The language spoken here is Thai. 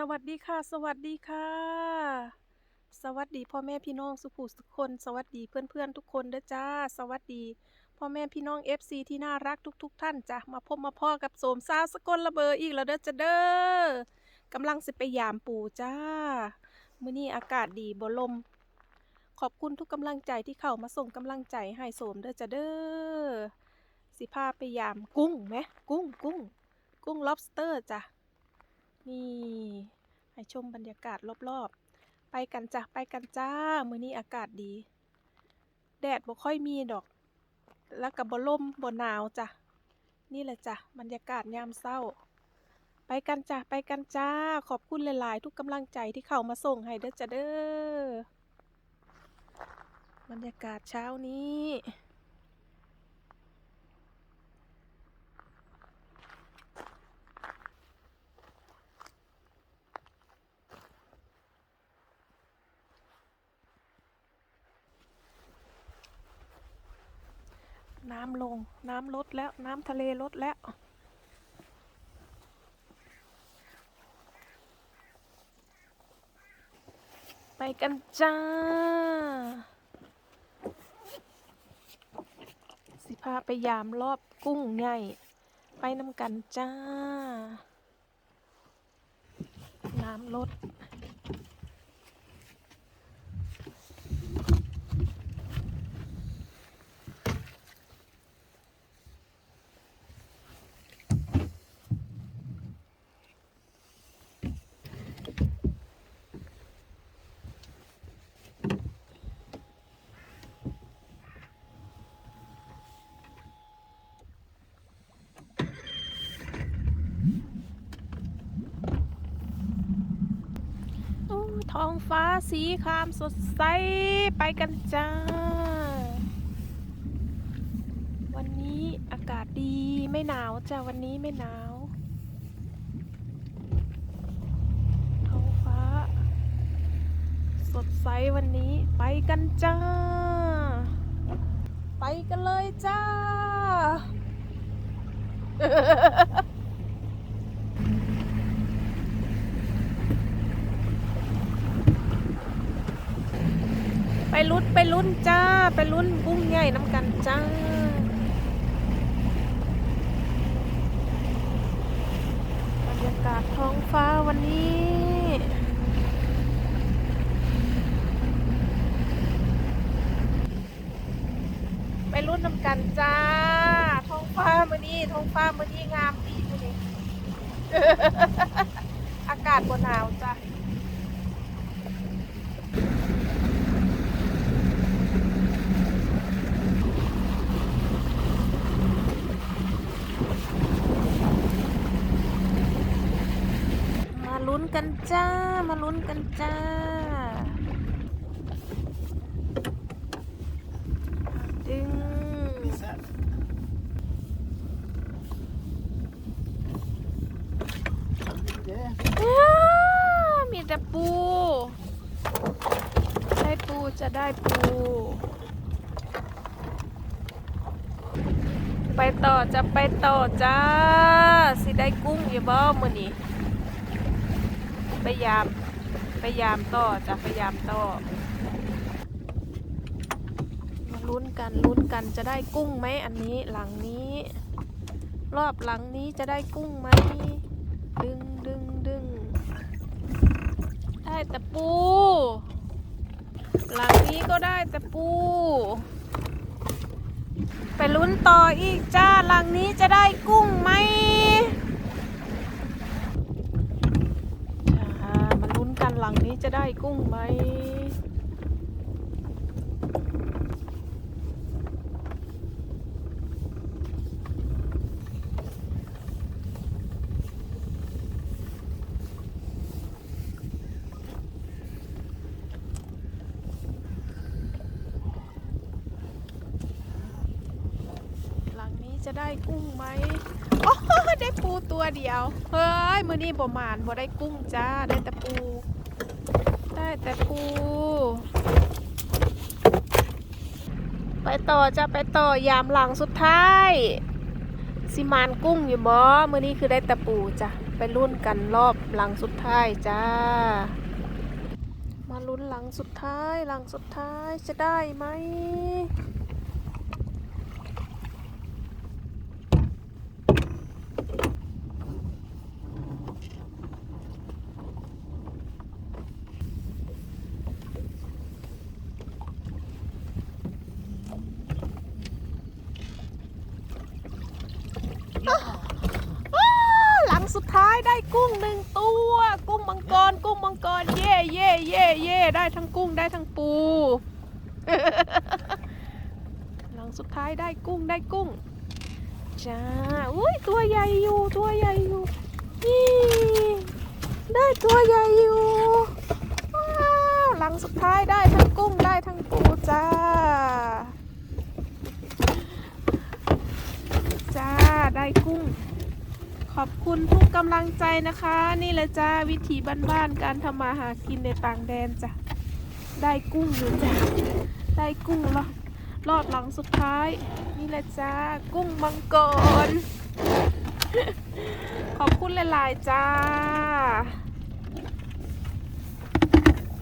สวัสดีค่ะ สวัสดีค่ะ สวัสดีพ่อแม่พี่น้องสุขุสุคน สวัสดีเพื่อนๆทุกคนเด้อจ้า สวัสดีพ่อแม่พี่น้อง FC ที่น่ารักทุกๆท่านจ้ะมาพบมาพ่อกับโสมซาวสกลระเบออีกแล้วเด้อจ้าเด้อกำลังสิไปยามปู่จ้ามื้อนี้อากาศดีบ่ลม ขอบคุณทุกกำลังใจที่เข้ามาส่งกำลังใจให้โสมเด้อจ้าเด้อสิพาไปยามกุ้งไหมกุ้งกุ้งกุ้ง lobster จ้ะ นี่ ให้ชมบรรยากาศรอบๆ ไปกันจ้ะไปกันจ้า มื้อนี้อากาศดี แดดบ่ค่อยมีดอก แล้วก็บ่ลมบ่หนาวจ้ะ นี่แหละจ้ะบรรยากาศยามเช้า ไปกันจ้ะไปกันจ้า ขอบคุณหลาย ๆ ทุกกำลังใจที่เข้ามาส่งให้เด้อจ้ะเด้อ บรรยากาศเช้านี้ น้ำลง น้ำลดแล้ว น้ำทะเลลดแล้วไปกันจ้า สิพาไปยามรอบกุ้งใหญ่ไปน้ำกันจ้า น้ำลด โอ้ ท้องฟ้าสีครามสดใส ไปกันจ้า วันนี้อากาศดีไม่หนาวจ้าวันนี้ไม่หนาว ท้องฟ้า สดใสวันนี้ไปกันจ้า ไปกันเลยจ้า ลุ้นไปลุ้นจ้า ไปลุ้นกุ้งใหญ่น้ำกันจ้าบรรยากาศท้องฟ้าวันนี้ไปลุ้นน้ำกันจ้า ท้องฟ้ามื้อนี้ท้องฟ้ามื้อนี้งามดีมื้อนี้อากาศบ่หนาวจ้าลุ้น กันจ้า มาลุ้นกันจ้า ดึง มีแต่ปู ได้ปูจะได้ปู ไปต่อจะไปต่อจ้า สิได้กุ้งอยู่บ่มื้อนี้ พยายามพยายามต่อจะพยายามต่อมาลุ้นกันลุ้นกันจะได้กุ้งไหมอันนี้หลังนี้ รอบหลังนี้จะได้กุ้งไหมดึงดึงดึงได้แต่ปู หลังนี้ก็ได้แต่ปู ไปลุ้นต่ออีกจ้าหลังนี้จะได้กุ้งไหม อ่ามาลุ้นกัน หลังนี้จะได้กุ้งไหมหลังนี้จะได้กุ้งไหมโอ้ได้ปูตัวเดียว เฮ้ย มือนี้บ่หมานบ่ได้กุ้งจ้า ได้แต่ปู ได้แต่ปู ไปต่อจะไปต่อยามหลังสุดท้ายสิมานกุ้งอยู่บ่เมื่อนี้คือได้แต่ปูจ้ะไปรุ่นกันรอบหลังสุดท้ายจ้า มาลุ้นหลังสุดท้ายหลังสุดท้ายจะได้ไหม อ้าวหลังสุดท้าย ได้กุ้งหนึ่งตัว กุ้งมังกร กุ้งมังกร เย่เย่เย่เย่ได้ทั้งกุ้งได้ทั้งปู หลังสุดท้ายได้กุ้งได้กุ้ง จ้า อุ้ยตัวใหญ่อยู่ตัวใหญ่อยู่ นี่ ได้ตัวใหญ่อยู่ว้าวหลังสุดท้ายได้ทั้งกุ้งได้ทั้งปูจ้า จ้าได้กุ้ง ขอบคุณทุกกำลังใจนะคะ นี่แหละจ้าวิถีบ้านๆการทำมาหากินในต่างแดนจ้ะได้กุ้งอยู่จ้ะได้กุ้งรอบรอบหลังสุดท้าย นี่แหละจ้ากุ้งมังกรขอบคุณหลายๆจ้า